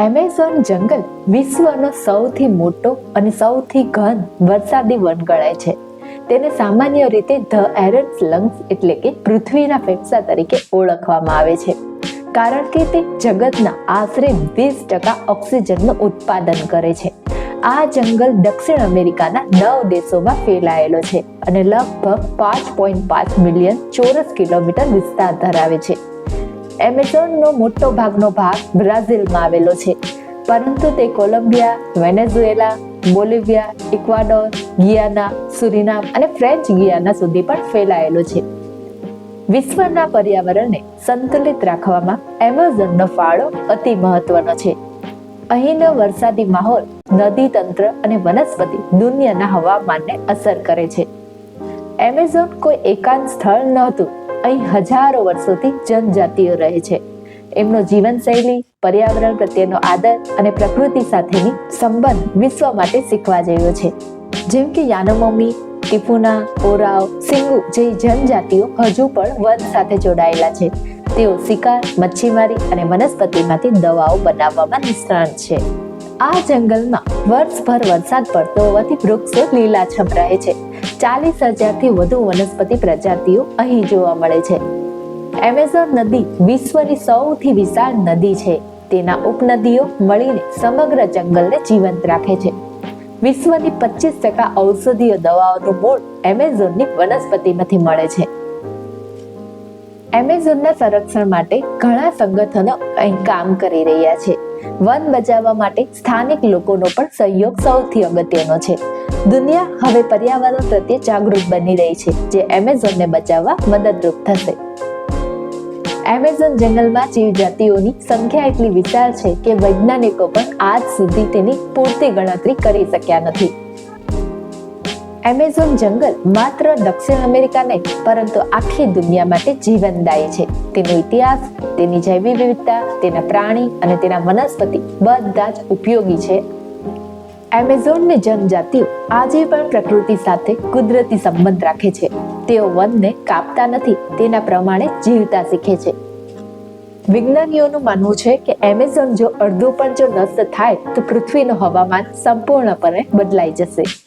Amazon જંગલ વિશ્વનો સૌથી મોટો અને સૌથી ઘન વરસાદી વન ગણાય છે. તેને સામાન્ય રીતે ધ એરન્સ લંગ્સ એટલે કે પૃથ્વીના ફેફસા તરીકે ઓળખવામાં આવે છે. કારણ કે તે જગતના આશરે વીસ ટકા ઓક્સિજનનું ઉત્પાદન કરે છે. આ જંગલ દક્ષિણ અમેરિકાના નવ દેશોમાં ફેલાયેલો છે અને લગભગ પાંચ પોઈન્ટ પાંચ મિલિયન ચોરસ કિલોમીટર વિસ્તાર ધરાવે છે. એમેઝોનનો મોટો ભાગનો ભાગ બ્રાઝિલમાં આવેલો છે. પરંતુ તે Colombia, Venezuela, Bolivia, Ecuador, Guyana, Suriname અને ફ્રેન્ચ ગિયાના સુધી પણ ફેલાયેલો છે. વિશ્વના પર્યાવરણને સંતુલિત રાખવામાં એમેઝોનનો ફાળો અતિ મહત્વનો છે. અહીંનો વરસાદી માહોલ નદી તંત્ર અને વનસ્પતિ દુનિયાના હવામાનને અસર કરે છે. એમેઝોન કોઈ એકાંત સ્થળ નહોતું અહીં હજારો વર્ષોથી જનજાતિઓ રહે છે. એમનો જીવનશૈલી, પર્યાવરણ પ્રત્યેનો આદર અને પ્રકૃતિ સાથેની સંબંધ વિશ્વ માટે શીખવા જેવો છે. જેમ કે યાનોમોમી ટીપુના, ઓરાવ, સિંગુ જે જનજાતિઓ હજુ પણ વન સાથે જોડાયેલા છે. તેઓ શિકાર, મચ્છીમારી અને વનસ્પતિમાંથી દવાઓ બનાવવામાં નિષ્ણાત છે. આ જંગલમાં વર્ષભર વરસાદ પડતો હોવાથી વૃક્ષો લીલાછમ રહે છે. ચાલીસ હજારથી વધુ વનસ્પતિ પ્રજાતિઓ અહીં જોવા મળે છે. એમેઝોન નદી વિશ્વની સૌથી વિશાળ નદી છે. તેના ઉપનદીઓ મળીને સમગ્ર જંગલને જીવંત રાખે છે. વિશ્વની પચીસ ટકા ઔષધીય દવાઓનું મૂળ એમેઝોનની વનસ્પતિમાંથી મળે છે. એમેઝોનના સંરક્ષણ માટે ઘણા સંગઠનો અહીં કામ કરી રહ્યા છે. વન બચાવવા માટે સ્થાનિક લોકોનો પણ સહયોગ સૌથી અગત્યનો છે. દુનિયા હવે પર્યાવરણ પ્રત્યે જાગૃત બની રહી છે, જે એમેઝોનને બચાવવા મદદરૂપ થશે. એમેઝોન જંગલમાં જીવજાતિઓની સંખ્યા એટલી વિશાળ છે કે વૈજ્ઞાનિકો પણ આજ સુધી તેની પૂરતી ગણતરી કરી શક્યા નથી. એમેઝોન જંગલ માત્ર દક્ષિણ અમેરિકા નહીં, પરંતુ આખી દુનિયા માટે જીવનદાયી છે. તેનો ઇતિહાસ, તેની જૈવ વિવિધતા, તેના પ્રાણી અને તેના વનસ્પતિ બધા જ ઉપયોગી છે. એમેઝોનની જનજાતિઓ આજે પણ પ્રકૃતિ સાથે કુદરતી સંબંધ રાખે છે. તેઓ વનને કાપતા નથી, તેના પ્રમાણે જીવતા શીખે છે. વિજ્ઞાનીઓનું માનવું છે કે એમેઝોન જો અડધું પણ જો નષ્ટ થાય, તો પૃથ્વીનું હવામાન સંપૂર્ણપણે બદલાઈ જશે.